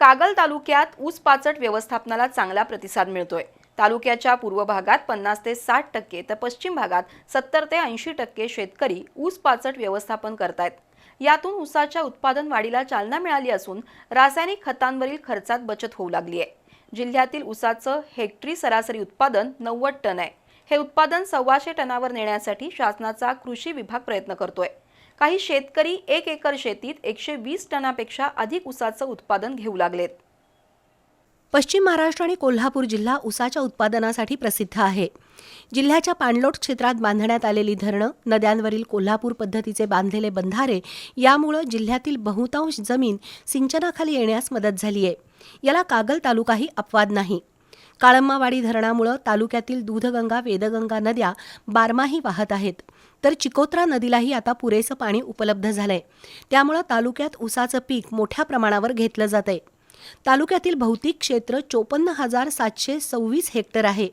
कागल तालुक्यात ऊस पाचट व्यवस्थापनाला चांगला प्रतिसाद मिळतोय. तालुक्याच्या पूर्व भागात पन्नास ते साठ टक्के तर पश्चिम भागात सत्तर ते ऐंशी टक्के शेतकरी ऊस पाचट व्यवस्थापन करतायत. यातून ऊसाच्या उत्पादन वाढीला चालना मिळाली असून रासायनिक खतांवरील खर्चात बचत होऊ लागली आहे. जिल्ह्यातील ऊसाचं हेक्टरी सरासरी उत्पादन नव्वद टन आहे. हे उत्पादन सव्वाशे टनावर नेण्यासाठी शासनाचा कृषी विभाग प्रयत्न करतोय. काही शेतकरी एक एकर शेतीत एकशे वीस टनापेक्षा अधिक ऊसाचं उत्पादन घेऊ लागलेत. पश्चिम महाराष्ट्र आणि कोल्हापूर जिल्हा ऊसाच्या उत्पादनासाठी प्रसिद्ध आहे. जिल्ह्याच्या पाणलोट क्षेत्रात बांधण्यात आलेली धरणं नद्यांवरील कोल्हापूर पद्धतीचे बांधलेले बंधारे यामुळं जिल्ह्यातील बहुतांश जमीन सिंचनाखाली येण्यास मदत झाली आहे याला कागल तालुकाही अपवाद नाही. काळम्मावाडी धरणामुळं तालुक्यातील दूधगंगा वेदगंगा नद्या बारमाही वाहत आहेत. तर चिकोत्रा नदीलाही आता पुरेसं पाणी उपलब्ध झालंय. त्यामुळं तालुक्यात ऊसाचं पीक मोठ्या प्रमाणावर घेतलं जातंय. तालुक्यातील भौतिक क्षेत्र चोपन्न हजार सातशे सव्वीस हेक्टर आहे.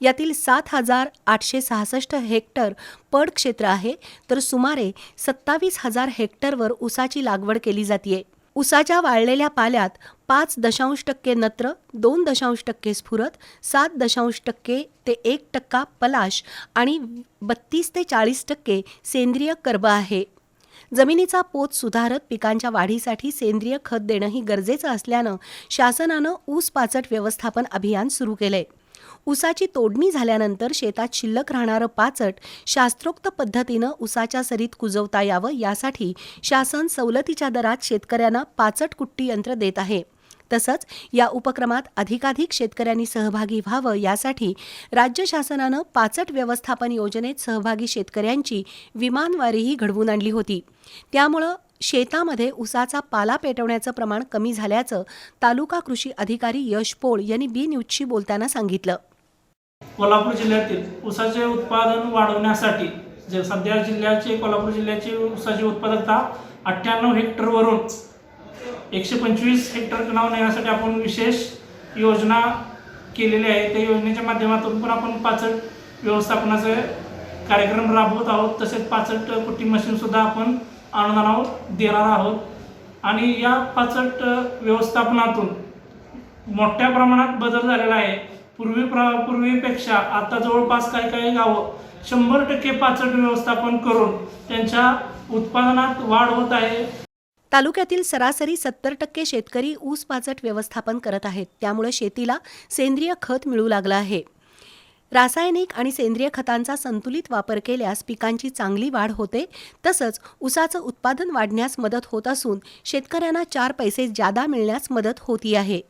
यातील सात हजार आठशे सहासष्ट हेक्टर पड क्षेत्र आहे. तर सुमारे सत्तावीस हजार हेक्टरवर ऊसाची लागवड केली जाते उसाच्या वाळलेल्या पाल्यात पाच दशांश टक्के नत्र दोन दशांश टक्के स्फुरत सात दशांश टक्के ते एक टक्का पलाश आणि बत्तीस ते चाळीस टक्के सेंद्रिय कर्ब आहे. जमिनीचा पोत सुधारत पिकांच्या वाढीसाठी सेंद्रिय खत देणंही गरजेचं असल्यानं शासनानं ऊस पाचट व्यवस्थापन अभियान सुरू केलंय. ऊसाची तोडणी झाल्यानंतर शेतात शिल्लक राहणारं पाचट शास्त्रोक्त पद्धतीनं ऊसाच्या सरीत कुजवता यावं यासाठी शासन सवलतीच्या दरात शेतकऱ्यांना पाचट कुट्टी यंत्र देत आहे. तसंच या उपक्रमात अधिकाधिक शेतकऱ्यांनी सहभागी व्हावं यासाठी राज्य शासनानं पाचट व्यवस्थापन योजनेत सहभागी शेतकऱ्यांची विमानवारीही घडवून आणली होती. त्यामुळं शेतामध्ये ऊसाचा पाला पेटवण्याचं प्रमाण कमी झाल्याचं तालुका कृषी अधिकारी यश पोळ यांनी बी न्यूजशी बोलताना सांगितलं. कोल्हापूर जिल्ह्यातील ऊसाचे उत्पादन वाढवण्यासाठी जे सध्या जिल्ह्याचे कोल्हापूर जिल्ह्याची ऊसाची उत्पादकता अठ्ठ्याण्णव हेक्टरवरून एकशे पंचवीस हेक्टर नाव नेण्यासाठी आपण विशेष योजना केलेली आहे. त्या योजनेच्या माध्यमातून पण आपण पाचट व्यवस्थापनाचे कार्यक्रम राबवत आहोत. तसेच पाचट कुट्टी मशीनसुद्धा आपण अनुदानावर देणार आहोत. आणि या पाचट व्यवस्थापनातून मोठ्या प्रमाणात बदल झालेला आहे. पूर्वी प्र पूर्वीपेक्षा आता जवळपास काही काही गावं शंभर टक्के पाचट व्यवस्थापन करून त्यांच्या उत्पादनात वाढ होत आहे. तालुक्यातील सरासरी सत्तर टक्के शेतकरी ऊस पाचट व्यवस्थापन करत आहेत. त्यामुळे शेतीला सेंद्रिय खत मिळू लागलं आहे. रासायनिक आणि सेंद्रिय खतांचा संतुलित वापर केल्यास पिकांची चांगली वाढ होते. तसंच ऊसाचं उत्पादन वाढण्यास मदत होत असून शेतकऱ्यांना चार पैसे जादा मिळण्यास मदत होती आहे.